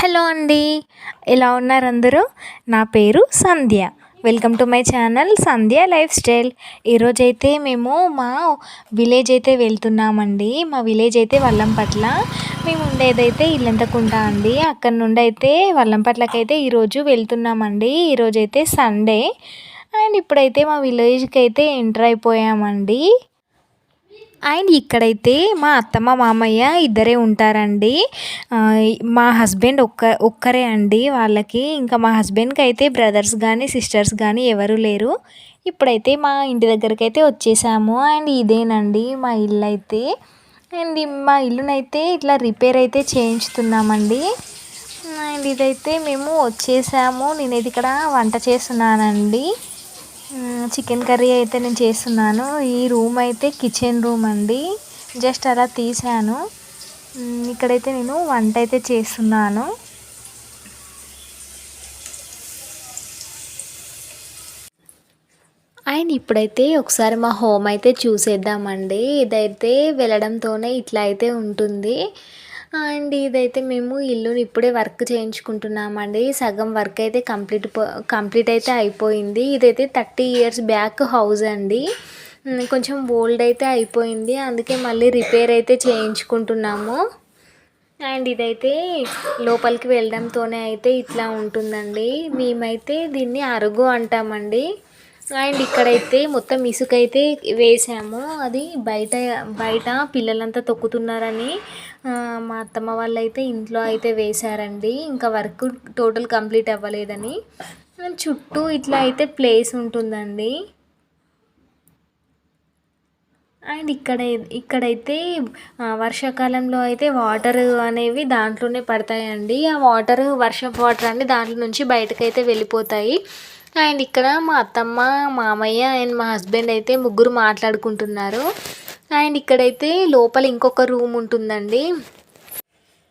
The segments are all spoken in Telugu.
హలో అండి. ఎలా ఉన్నారు అందరూ? నా పేరు Sandhya. Welcome to my channel Sandhya lifestyle ఈరోజైతే మేము మా విలేజ్ అయితే వెళ్తున్నామండి. మా విలేజ్ అయితే వల్లంపట్ల. మేము ఉండేదైతే ఇల్లంతకుంట అండి. అక్కడ నుండి అయితే వల్లంపట్లకైతే ఈరోజు వెళ్తున్నామండి. ఈరోజైతే సండే అండ్ ఇప్పుడైతే మా విలేజ్కి అయితే ఎంటర్ అయిపోయామండి. అండ్ ఇక్కడైతే మా అత్తమ్మ మామయ్య ఇద్దరే ఉంటారండి. మా హస్బెండ్ ఒక్క ఒక్కరే అండి. వాళ్ళకి ఇంకా మా హస్బెండ్కి అయితే బ్రదర్స్ కానీ సిస్టర్స్ కానీ ఎవరు లేరు. ఇప్పుడైతే మా ఇంటి దగ్గరికి అయితే వచ్చేసాము. అండ్ ఇదేనండి మా ఇల్లు అయితే అండ్ మా ఇల్లునైతే ఇట్లా రిపేర్ అయితే చేయించుతున్నామండి. అండ్ ఇదైతే మేము వచ్చేసాము. నేనైతే ఇక్కడ వంట చేస్తున్నానండి. చికెన్ కర్రీ అయితే నేను చేస్తున్నాను. ఈ రూమ్ అయితే కిచెన్ రూమ్ అండి. జస్ట్ అలా తీసాను ఇక్కడైతే నేను వంట అయితే చేస్తున్నాను. అండ్ ఇప్పుడైతే ఒకసారి మా హోమ్ అయితే చూసేద్దామండి. ఇదైతే వెళ్ళడంతోనే ఇట్లా అయితే ఉంటుంది. అండ్ ఇదైతే మేము ఇల్లుని ఇప్పుడే వర్క్ చేయించుకుంటున్నామండి. సగం వర్క్ అయితే కంప్లీట్ కంప్లీట్ అయితే అయిపోయింది. ఇదైతే థర్టీ ఇయర్స్ బ్యాక్ హౌస్ అండి. కొంచెం ఓల్డ్ అయితే అయిపోయింది. అందుకే మళ్ళీ రిపేర్ అయితే చేయించుకుంటున్నాము. అండ్ ఇదైతే లోపలికి వెళ్ళడంతోనే అయితే ఇట్లా ఉంటుందండి. మేమైతే దీన్ని అరుగు అంటామండి. అండ్ ఇక్కడైతే మొత్తం ఇసుక అయితే వేసాము. అది బయట బయట పిల్లలంతా తొక్కుతున్నారని. మా అత్తమ్మ వాళ్ళు అయితే ఇంట్లో అయితే వేశారండి. ఇంకా వర్క్ టోటల్ కంప్లీట్ అవ్వలేదని. చుట్టూ ఇట్లా అయితే ప్లేస్ ఉంటుందండి. అండ్ ఇక్కడ ఇక్కడైతే వర్షాకాలంలో అయితే వాటర్ అనేవి దాంట్లోనే పడతాయండి. ఆ వాటర్ వర్షం వాటర్ అన్ని దాంట్లో నుంచి బయటకైతే వెళ్ళిపోతాయి. అండ్ ఇక్కడ మా అత్తమ్మ మామయ్య అండ్ మా హస్బెండ్ అయితే ముగ్గురు మాట్లాడుకుంటున్నారు. అండ్ ఇక్కడైతే లోపల ఇంకొక రూమ్ ఉంటుందండి.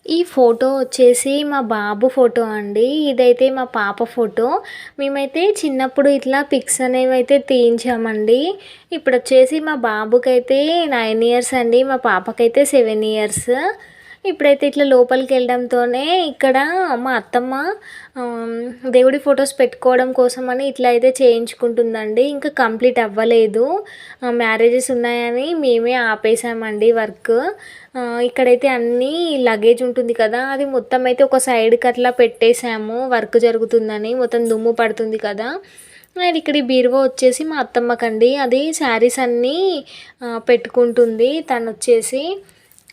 ఈ ఫోటో వచ్చేసి మా బాబు ఫోటో అండి. ఇదైతే మా పాప ఫోటో. మేమైతే చిన్నప్పుడు ఇట్లా పిక్స్ అనేవి అయితే తీయించామండి. ఇప్పుడు వచ్చేసి మా బాబుకైతే నైన్ ఇయర్స్ అండి. మా పాపకైతే సెవెన్ ఇయర్స్. ఇప్పుడైతే ఇట్లా లోపలికి వెళ్ళడంతోనే ఇక్కడ మా అత్తమ్మ దేవుడి ఫొటోస్ పెట్టుకోవడం కోసం అని ఇట్లా అయితే చేయించుకుంటుందండి. ఇంకా కంప్లీట్ అవ్వలేదు. మ్యారేజెస్ ఉన్నాయని మేమే ఆపేసామండి వర్క్. ఇక్కడైతే అన్నీ లగేజ్ ఉంటుంది కదా అది మొత్తం అయితే ఒక సైడ్కి అట్లా పెట్టేశాము. వర్క్ జరుగుతుందని మొత్తం దుమ్ము పడుతుంది కదా. అండ్ ఇక్కడ బీరువా వచ్చేసి మా అత్తమ్మకండి. అది శారీస్ అన్నీ పెట్టుకుంటుంది తను వచ్చేసి.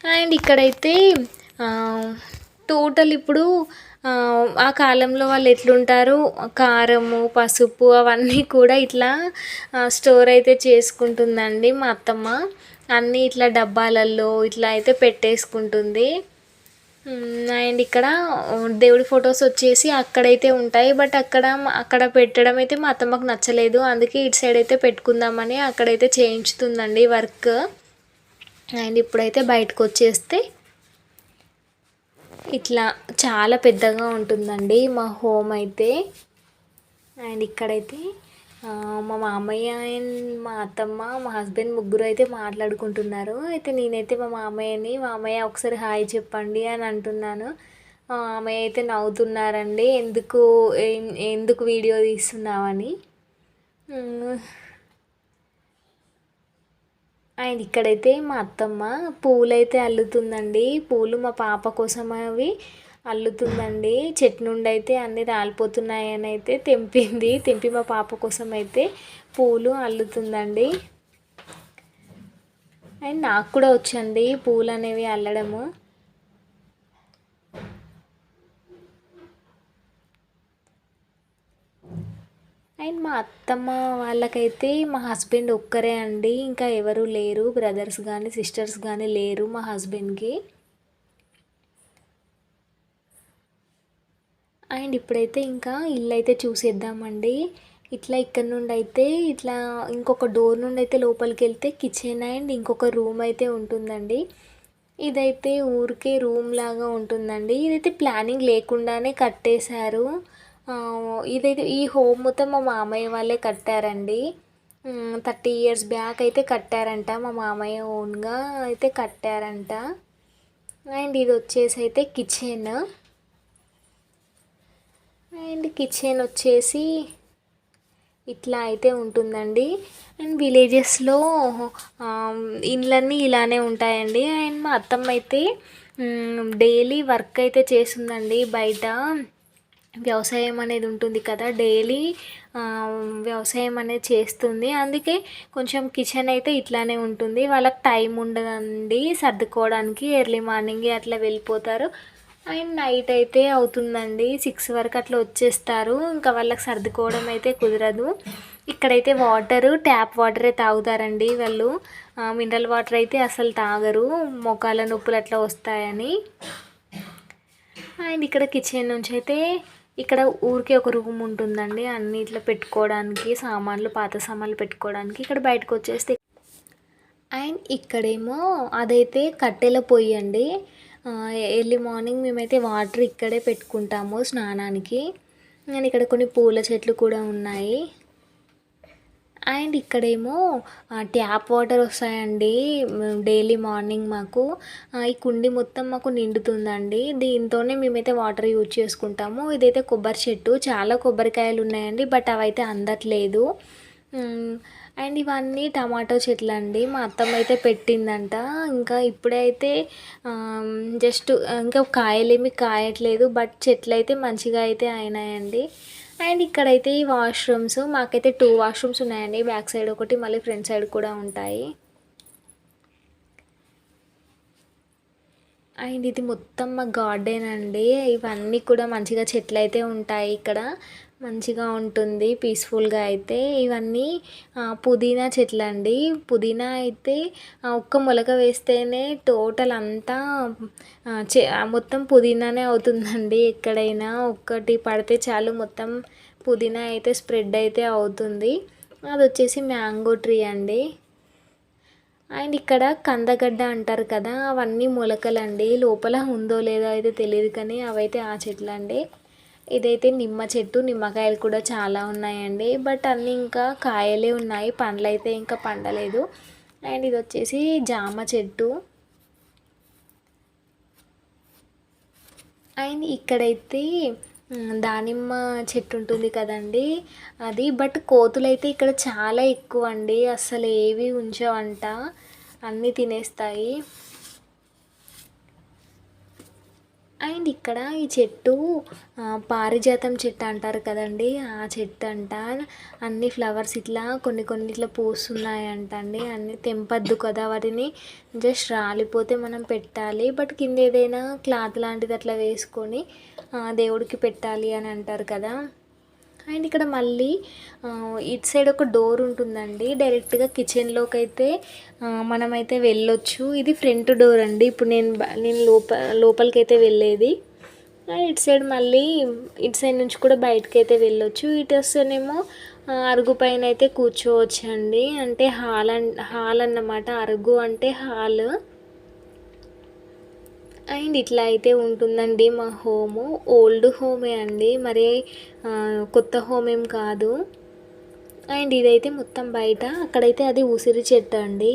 అండ్ ఇక్కడైతే టోటల్ ఇప్పుడు ఆ కాలంలో వాళ్ళు ఎట్లుంటారు? కారము పసుపు అవన్నీ కూడా ఇట్లా స్టోర్ అయితే చేసుకుంటుందండి మా అత్తమ్మ. అన్నీ ఇట్లా డబ్బాలలో ఇట్లా అయితే పెట్టేసుకుంటుంది. అండ్ ఇక్కడ దేవుడి ఫొటోస్ వచ్చేసి అక్కడైతే ఉంటాయి. బట్ అక్కడ అక్కడ పెట్టడం అయితే మా అత్తమ్మకు నచ్చలేదు. అందుకే ఇటు సైడ్ అయితే పెట్టుకుందామని అక్కడైతే చేయించుతుందండి వర్క్. అండ్ ఇప్పుడైతే బయటకు వచ్చేస్తే ఇట్లా చాలా పెద్దగా ఉంటుందండి మా హోమ్ అయితే. అండ్ ఇక్కడైతే మా మామయ్య అండ్ మా అత్తమ్మ మా హస్బెండ్ ముగ్గురు అయితే మాట్లాడుకుంటున్నారు. అయితే నేనైతే మా మామయ్యని మామయ్య ఒకసారి హాయ్ చెప్పండి అని అంటున్నాను. మా మామయ్య అయితే నవ్వుతున్నారండి. ఎందుకు ఎందుకు వీడియో తీస్తున్నామని అండ్ ఇక్కడైతే మా అత్తమ్మ పూలైతే అల్లుతుందండి. పూలు మా పాప కోసం అవి అల్లుతుందండి. చెట్టు నుండి అయితే అన్నీ రాలిపోతున్నాయని అయితే తెంపింది. తెంపి మా పాప కోసం అయితే పూలు అల్లుతుందండి. అండ్ నాకు కూడా వచ్చండి పూలు అనేవి అల్లడము. అండ్ మా అత్తమ్మ వాళ్ళకైతే మా హస్బెండ్ ఒక్కరే అండి. ఇంకా ఎవరు లేరు. బ్రదర్స్ కానీ సిస్టర్స్ కానీ లేరు మా హస్బెండ్కి. అండ్ ఇప్పుడైతే ఇంకా ఇల్లు అయితే చూసేద్దామండి. ఇట్లా ఇక్కడ నుండి అయితే ఇట్లా ఇంకొక డోర్ నుండి అయితే లోపలికి వెళ్తే కిచెన్ అండ్ ఇంకొక రూమ్ అయితే ఉంటుందండి. ఇదైతే ఊరికే రూమ్ లాగా ఉంటుందండి. ఇదైతే ప్లానింగ్ లేకుండానే కట్టేశారు. ఇదైతే ఈ హోమ్ మొత్తం మా మామయ్య వాళ్ళే కట్టారండి. థర్టీ ఇయర్స్ బ్యాక్ అయితే కట్టారంట మా మామయ్య ఓన్గా అయితే కట్టారంట. అండ్ ఇది వచ్చేసి అయితే కిచెన్. అండ్ కిచెన్ వచ్చేసి ఇట్లా అయితే ఉంటుందండి. అండ్ విలేజెస్లో ఇండ్లన్నీ ఇలానే ఉంటాయండి. అండ్ మా అత్తమ్మ అయితే డైలీ వర్క్ అయితే చేస్తుందండి బయట. వ్యవసాయం అనేది ఉంటుంది కదా డైలీ వ్యవసాయం అనేది చేస్తుంది. అందుకే కొంచెం కిచెన్ అయితే ఇట్లానే ఉంటుంది. వాళ్ళకి టైం ఉండదండి సర్దుకోవడానికి. ఎర్లీ మార్నింగ్ అట్లా వెళ్ళిపోతారు. అండ్ నైట్ అయితే అవుతుందండి. సిక్స్ వరకు అట్లా వచ్చేస్తారు. ఇంకా వాళ్ళకి సర్దుకోవడం అయితే కుదరదు. ఇక్కడైతే వాటరు ట్యాప్ వాటరే తాగుతారండి వాళ్ళు. మినరల్ వాటర్ అయితే అసలు తాగరు. మొఖాల నొప్పులు అట్లా వస్తాయని. అండ్ ఇక్కడ కిచెన్ నుంచి అయితే ఇక్కడ ఊరికే ఒక రూమ్ ఉంటుందండి. అన్ని ఇట్లా పెట్టుకోవడానికి సామాన్లు పాత సామాన్లు పెట్టుకోవడానికి ఇక్కడ బయటకు వచ్చేస్తే అండ్ ఇక్కడేమో అదైతే కట్టెల పొయ్యి అండి. ఎర్లీ మార్నింగ్ మేమైతే వాటర్ ఇక్కడే పెట్టుకుంటాము స్నానానికి. అండ్ ఇక్కడ కొన్ని పూల చెట్లు కూడా ఉన్నాయి. అండ్ ఇక్కడేమో ట్యాప్ వాటర్ వస్తాయండి డైలీ మార్నింగ్ మాకు. ఈ కుండి మొత్తం మాకు నిండుతుందండి. దీంతోనే మేమైతే వాటర్ యూజ్ చేసుకుంటాము. ఇదైతే కొబ్బరి చెట్టు చాలా కొబ్బరికాయలు ఉన్నాయండి బట్ అవైతే అందట్లేదు. అండ్ ఇవన్నీ టమాటో చెట్లు అండి మా అత్తమ్మ అయితే పెట్టిందంట. ఇంకా ఇప్పుడైతే జస్ట్ ఇంకా కాయలేమి కాయట్లేదు బట్ చెట్లు అయితే మంచిగా అయితే అయినాయండి. అండ్ ఇక్కడైతే ఈ వాష్రూమ్స్ మాకైతే టూ వాష్రూమ్స్ ఉన్నాయండి. బ్యాక్ సైడ్ ఒకటి మళ్ళీ ఫ్రంట్ సైడ్ కూడా ఉంటాయి. అండ్ ఇది మొత్తం మా గార్డెన్ అండి. ఇవన్నీ కూడా మంచిగా చెట్లు అయితే ఉంటాయి ఇక్కడ. మంచిగా ఉంటుంది పీస్ఫుల్గా అయితే. ఇవన్నీ పుదీనా చెట్లు అండి పుదీనా అయితే ఒక్క మొలక వేస్తేనే టోటల్ అంతా మొత్తం పుదీనానే అవుతుందండి ఎక్కడైనా. ఒక్కటి పడితే చాలు మొత్తం పుదీనా అయితే స్ప్రెడ్ అయితే అవుతుంది. అది వచ్చేసి మ్యాంగో ట్రీ అండి. అండ్ ఇక్కడ కందగడ్డ అంటారు కదా అవన్నీ మొలకలండి. లోపల ఉందో లేదో అయితే తెలియదు కానీ అవైతే ఆ చెట్లు అండి ఇదైతే నిమ్మ చెట్టు నిమ్మకాయలు కూడా చాలా ఉన్నాయండి. బట్ అన్నీ ఇంకా కాయలే ఉన్నాయి. పండ్లు అయితే ఇంకా పండలేదు. అండ్ ఇది వచ్చేసి జామ చెట్టు. అండ్ ఇక్కడైతే దానిమ్మ చెట్టు ఉంటుంది కదండి. అది బట్ కోతులు అయితే ఇక్కడ చాలా ఎక్కువ అండి అసలు ఏవి ఉంచవంట. అన్నీ తినేస్తాయి. అండ్ ఇక్కడ ఈ చెట్టు పారిజాతం చెట్టు అంటారు కదండి. ఆ చెట్టు అంట. అన్ని ఫ్లవర్స్ ఇట్లా కొన్ని కొన్ని ఇట్లా పూస్తున్నాయంట అండి అన్ని తెంపద్దు కదా వాటిని. జస్ట్ రాలిపోతే మనం పెట్టాలి. బట్ కింద ఏదైనా క్లాత్ లాంటిది అట్లా వేసుకొని దేవుడికి పెట్టాలి అని అంటారు కదా. అండ్ ఇక్కడ మళ్ళీ ఇటు సైడ్ ఒక డోర్ ఉంటుందండి. డైరెక్ట్గా కిచెన్లోకి అయితే మనమైతే వెళ్ళొచ్చు. ఇది ఫ్రంట్ డోర్ అండి. ఇప్పుడు నేను నేను లోప లోపలికి అయితే వెళ్ళేది ఇటు సైడ్ మళ్ళీ ఇటు సైడ్ నుంచి కూడా బయటకి అయితే వెళ్ళొచ్చు. ఇటు వస్తేనేమో అరుగు పైన అయితే కూర్చోవచ్చు అండి అంటే హాల్ హాల్ అన్నమాట. అరుగు అంటే హాల్. అండ్ ఇట్లా అయితే ఉంటుందండి మా హోము. ఓల్డ్ హోమే అండి. మరి కొత్త హోమ్ ఏం కాదు. అండ్ ఇదైతే మొత్తం బయట. అక్కడైతే అది ఉసిరి చెట్టు అండి.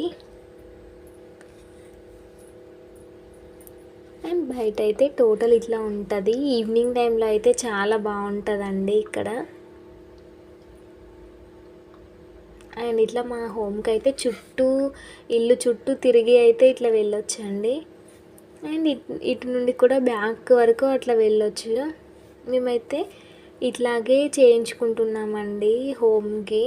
అండ్ బయట అయితే టోటల్ ఇట్లా ఉంటుంది. ఈవినింగ్ టైంలో అయితే చాలా బాగుంటుందండి ఇక్కడ. అండ్ ఇట్లా మా హోమ్కి అయితే చుట్టూ ఇల్లు చుట్టూ తిరిగి అయితే ఇట్లా వెళ్ళొచ్చండి. అండ్ ఇటు నుండి కూడా బ్యాక్ వరకు అట్లా వెళ్ళొచ్చు. మేమైతే ఇట్లాగే చేయించుకుంటున్నామండి హోమ్కి.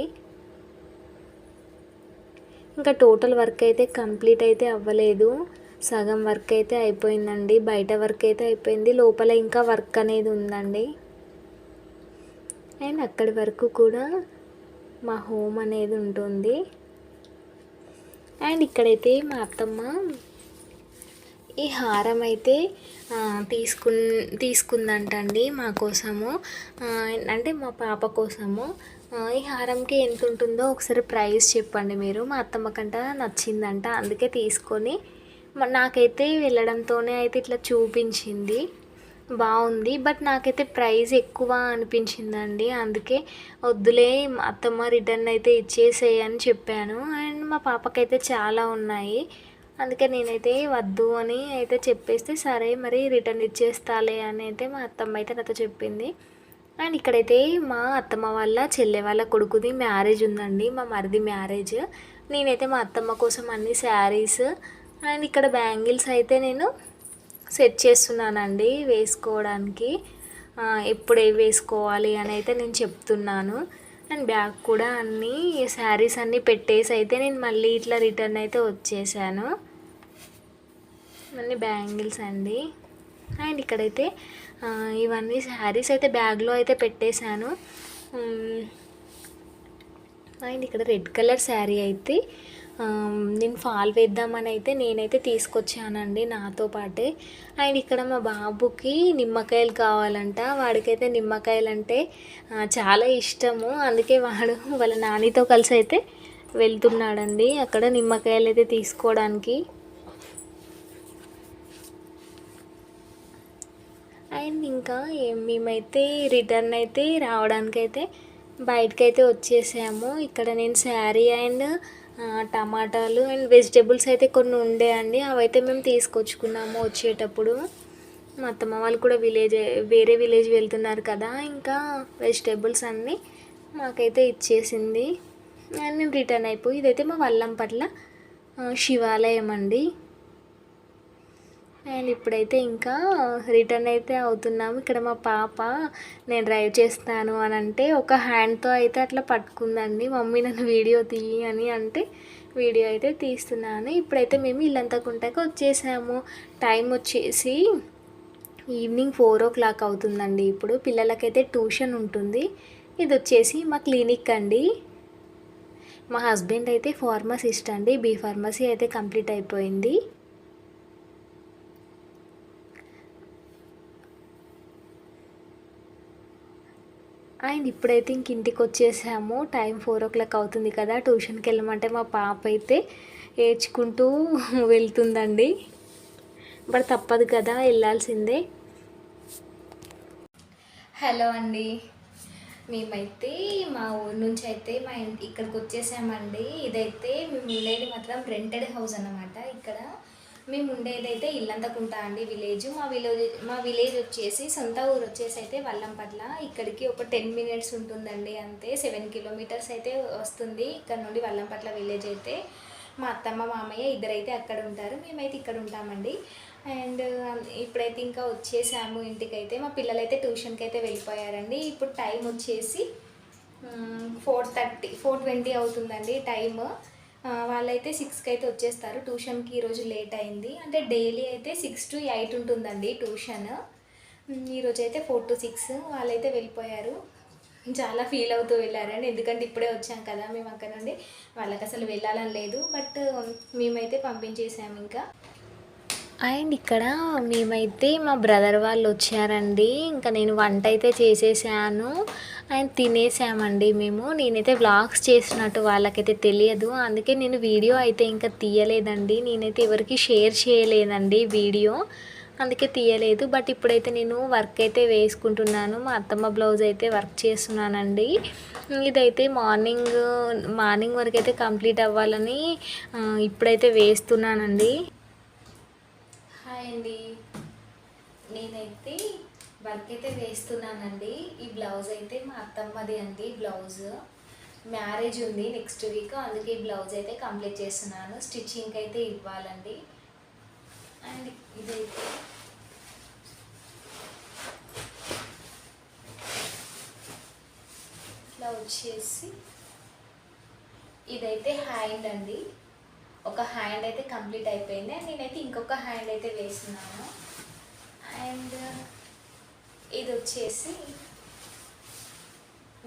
ఇంకా టోటల్ వర్క్ అయితే కంప్లీట్ అయితే అవ్వలేదు. సగం వర్క్ అయితే అయిపోయిందండి. బయట వర్క్ అయితే అయిపోయింది. లోపల ఇంకా వర్క్ అనేది ఉందండి. అండ్ అక్కడి వరకు కూడా మా హోమ్ అనేది ఉంటుంది. అండ్ ఇక్కడైతే మా అత్తమ్మ ఈ హారం అయితే తీసుకు తీసుకుందంటండి మా కోసము. అంటే మా పాప కోసము. ఈ హారంకి ఎంత ఉంటుందో ఒకసారి ప్రైస్ చెప్పండి మీరు. మా అత్తమ్మ కంట నచ్చిందంట అందుకే తీసుకొని నాకైతే వెళ్ళడంతోనే అయితే ఇట్లా చూపించింది. బాగుంది బట్ నాకైతే ప్రైస్ ఎక్కువ అనిపించిందండి. అందుకే వద్దులే అత్తమ్మ రిటర్న్ అయితే ఇచ్చేసేయని చెప్పాను. అండ్ మా పాపకైతే చాలా ఉన్నాయి. అందుకే నేనైతే వద్దు అని అయితే చెప్పేస్తే సరే మరి రిటర్న్ ఇచ్చేస్తాలే అని అయితే మా అత్తమ్మ అయితే నాతో చెప్పింది. అండ్ ఇక్కడైతే మా అత్తమ్మ వాళ్ళ చెల్లె వాళ్ళ కొడుకుది మ్యారేజ్ ఉందండి మా మరిది మ్యారేజ్. నేనైతే మా అత్తమ్మ కోసం అన్ని శారీస్ అండ్ ఇక్కడ బ్యాంగిల్స్ అయితే నేను సెట్ చేస్తున్నానండి వేసుకోవడానికి. ఎప్పుడు ఏవి వేసుకోవాలి అని అయితే నేను చెప్తున్నాను. అండ్ బ్యాగ్ కూడా అన్నీ శారీస్ అన్నీ పెట్టేసి అయితే నేను మళ్ళీ ఇట్లా రిటర్న్ అయితే వచ్చేసాను. మళ్ళీ బ్యాంగిల్స్ అండి. అండ్ ఇక్కడైతే ఇవన్నీ శారీస్ అయితే బ్యాగ్లో అయితే పెట్టేశాను. అండ్ ఇక్కడ రెడ్ కలర్ శారీ అయితే నేను ఫాల్ వేద్దామని అయితే నేనైతే తీసుకొచ్చానండి నాతో పాటే. అండ్ ఇక్కడ మా బాబుకి నిమ్మకాయలు కావాలంట. వాడికైతే నిమ్మకాయలు అంటే చాలా ఇష్టము. అందుకే వాడు వాళ్ళ నానితో కలిసి అయితే వెళ్తున్నాడండి అక్కడ నిమ్మకాయలు అయితే తీసుకోవడానికి. అండ్ ఇంకా మేమైతే రిటర్న్ అయితే రావడానికైతే బయటకైతే వచ్చేసాము. ఇక్కడ నేను శారీ అండ్ టమాటాలు అండ్ వెజిటేబుల్స్ అయితే కొన్ని ఉండే అండి. అవైతే మేము తీసుకొచ్చుకున్నాము వచ్చేటప్పుడు. మా అత్తమ్మ వాళ్ళు కూడా విలేజ్ వేరే విలేజ్ వెళ్తున్నారు కదా ఇంకా వెజిటేబుల్స్ అన్నీ మాకైతే ఇచ్చేసింది. అండ్ మేము రిటర్న్ అయిపోయి ఇదైతే మా వల్లం పట్ల శివాలయం అండి. అండ్ ఇప్పుడైతే ఇంకా రిటర్న్ అయితే అవుతున్నాము. ఇక్కడ మా పాప నేను డ్రైవ్ చేస్తాను అని అంటే ఒక హ్యాండ్తో అయితే అట్లా పట్టుకుందండి. మమ్మీ నన్ను వీడియో తీయి అని అంటే వీడియో అయితే తీస్తున్నాను. ఇప్పుడైతే మేము ఇల్లంతా కుంటాక వచ్చేసాము. టైం వచ్చేసి ఈవినింగ్ ఫోర్ ఓ క్లాక్ అవుతుందండి ఇప్పుడు. పిల్లలకైతే ట్యూషన్ ఉంటుంది. ఇది వచ్చేసి మా క్లినిక్ అండి. మా హస్బెండ్ అయితే ఫార్మసిస్ట్ అండి. బీ ఫార్మసీ అయితే కంప్లీట్ అయిపోయింది. అండ్ ఇప్పుడైతే ఇంక ఇంటికి వచ్చేసాము. టైం ఫోర్ ఓ క్లాక్ అవుతుంది కదా. ట్యూషన్కి వెళ్ళమంటే మా పాప అయితే ఏడ్చుకుంటూ వెళ్తుందండి. బట్ తప్పదు కదా వెళ్ళాల్సిందే. హలో అండి. మేమైతే మా ఊరు నుంచి అయితే మా ఇంటి ఇక్కడికి వచ్చేసామండి. ఇదైతే మేము ఉండేది మాత్రం రెంటెడ్ హౌస్ అన్నమాట. ఇక్కడ మేము ఉండేదైతే ఇల్లంతకుంట అండి విలేజ్ మా విలేజ్ మా విలేజ్ వచ్చేసి సొంత ఊరు వచ్చేసి అయితే వల్లంపట్ల. ఇక్కడికి ఒక టెన్ మినిట్స్ ఉంటుందండి అంతే సెవెన్ కిలోమీటర్స్ అయితే వస్తుంది ఇక్కడ నుండి వల్లంపట్ల విలేజ్ అయితే. మా అత్తమ్మ మామయ్య ఇద్దరైతే అక్కడ ఉంటారు మేమైతే ఇక్కడ ఉంటామండి. అండ్ ఇప్పుడైతే ఇంకా వచ్చేసాము ఇంటికైతే. మా పిల్లలైతే ట్యూషన్కి అయితే వెళ్ళిపోయారండి. ఇప్పుడు టైం వచ్చేసి ఫోర్ థర్టీ ఫోర్ ట్వంటీ అవుతుందండి టైమ్. వాళ్ళైతే సిక్స్కి అయితే వచ్చేస్తారు. ట్యూషన్కి ఈరోజు లేట్ అయింది. అంటే డైలీ అయితే సిక్స్ టు ఎయిట్ ఉంటుందండి ట్యూషన్. ఈరోజు అయితే ఫోర్ టు సిక్స్ వాళ్ళైతే వెళ్ళిపోయారు. చాలా ఫీల్ అవుతూ వెళ్ళారండి. ఎందుకంటే ఇప్పుడే వచ్చాం కదా మేము అక్కడ నుండి. వాళ్ళకి అసలు వెళ్ళాలని లేదు. బట్ మేమైతే పంపించేసాము ఇంకా. అండ్ ఇక్కడ మేమైతే మా బ్రదర్ వాళ్ళు వచ్చారండి. ఇంకా నేను వంట అయితే చేసేసాను. అండ్ తినేసామండి మేము. నేనైతే వ్లాగ్స్ చేసినట్టు వాళ్ళకైతే తెలియదు. అందుకే నేను వీడియో అయితే ఇంకా తీయలేదండి. నేనైతే ఎవరికి షేర్ చేయలేదండి వీడియో. అందుకే తీయలేదు. బట్ ఇప్పుడైతే నేను వర్క్ అయితే వేసుకుంటున్నాను. మా అత్తమ్మ బ్లౌజ్ అయితే వర్క్ చేస్తున్నానండి. ఇదైతే మార్నింగ్ మార్నింగ్ వరకు అయితే కంప్లీట్ అవ్వాలని ఇప్పుడైతే వేస్తున్నానండి. హాయ్ అండి నేనైతే వర్క్ అయితే వేస్తున్నానండి. ఈ బ్లౌజ్ అయితే మా అత్తమ్మది అండి బ్లౌజ్ మ్యారేజ్ ఉంది నెక్స్ట్ వీక్ అందుకే ఈ బ్లౌజ్ అయితే కంప్లీట్ చేస్తున్నాను. స్టిచ్చింగ్ అయితే ఇవ్వాలండి. అండ్ ఇదైతే ఇట్లా వచ్చేసి ఇదైతే హ్యాండ్ అండి. ఒక హ్యాండ్ అయితే కంప్లీట్ అయిపోయింది. అండ్ నేనైతే ఇంకొక హ్యాండ్ అయితే వేస్తున్నాను. అండ్ uh, ఇది వచ్చేసి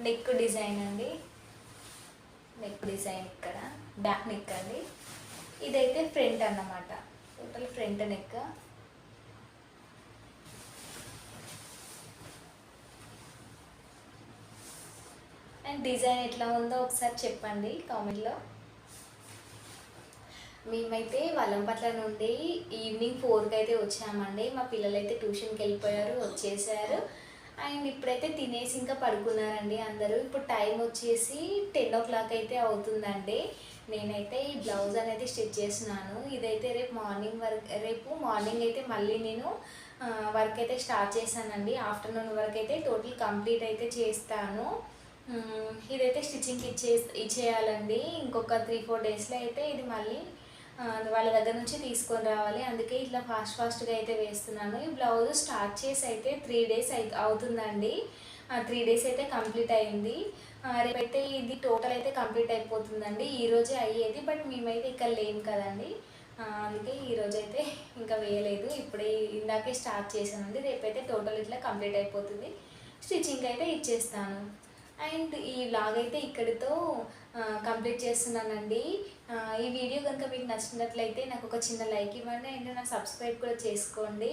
నెక్ డిజైన్ అండి. నెక్ డిజైన్ ఇక్కడ. బ్యాక్ నెక్ అండి. ఇదైతే ఫ్రంట్ అన్నమాట. Total front neck and design ఎట్లా ఉందో ఒకసారి చెప్పండి కామెంట్లో మేమైతే వల్లంపట్ల నుండి ఈవినింగ్ ఫోర్కి అయితే వచ్చామండి. మా పిల్లలు అయితే ట్యూషన్కి వెళ్ళిపోయారు వచ్చేసారు. అండ్ ఇప్పుడైతే తినేసి ఇంకా పడుకున్నారండి అందరూ. ఇప్పుడు టైం వచ్చేసి టెన్ ఓ క్లాక్ అయితే అవుతుందండి. నేనైతే ఈ బ్లౌజ్ అనేది స్టిచ్ చేస్తున్నాను. ఇదైతే రేపు మార్నింగ్ వర్క్ రేపు మార్నింగ్ అయితే మళ్ళీ నేను వర్క్ అయితే స్టార్ట్ చేశానండి. ఆఫ్టర్నూన్ వరకు అయితే టోటల్ కంప్లీట్ అయితే చేస్తాను. ఇదైతే స్టిచ్చింగ్కి ఇచ్చే ఇచ్చేయాలండి. ఇంకొక త్రీ ఫోర్ డేస్లో అయితే ఇది మళ్ళీ వాళ్ళ దగ్గర నుంచి తీసుకొని రావాలి. అందుకే ఇట్లా ఫాస్ట్ ఫాస్ట్గా అయితే వేస్తున్నాను. ఈ బ్లౌజ్ స్టార్ట్ చేసి అయితే త్రీ డేస్ అయి అవుతుందండి. త్రీ డేస్ అయితే కంప్లీట్ అయింది. రేపైతే ఇది టోటల్ అయితే కంప్లీట్ అయిపోతుందండి. ఈ రోజే అయ్యేది బట్ మేమైతే ఇక్కడ లేము కదండి. అందుకే ఈరోజు అయితే ఇంకా వేయలేదు. ఇప్పుడే ఇందాకే స్టార్ట్ చేశానండి. రేపైతే టోటల్ ఇట్లా కంప్లీట్ అయిపోతుంది. స్టిచ్చింగ్ అయితే ఇచ్చేస్తాను. అండ్ ఈ వ్లాగ్ అయితే ఇక్కడితో కంప్లీట్ చేస్తున్నానండి. ఈ వీడియో కనుక మీకు నచ్చినట్లయితే నాకు ఒక చిన్న లైక్ ఇవ్వండి అండ్ నా సబ్స్క్రైబ్ కూడా చేసుకోండి.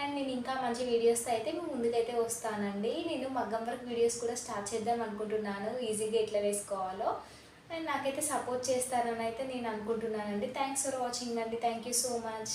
అండ్ నేను ఇంకా మంచి వీడియోస్తో అయితే మీ ముందుకైతే వస్తానండి. నేను మగ్గం వర్క్ వీడియోస్ కూడా స్టార్ట్ చేద్దాం అనుకుంటున్నాను ఈజీగా ఎట్లా వేసుకోవాలో. అండ్ నాకైతే సపోర్ట్ చేస్తారని అయితే నేను అనుకుంటున్నానండి. థ్యాంక్స్ ఫర్ వాచింగ్ అండి. Thank you so much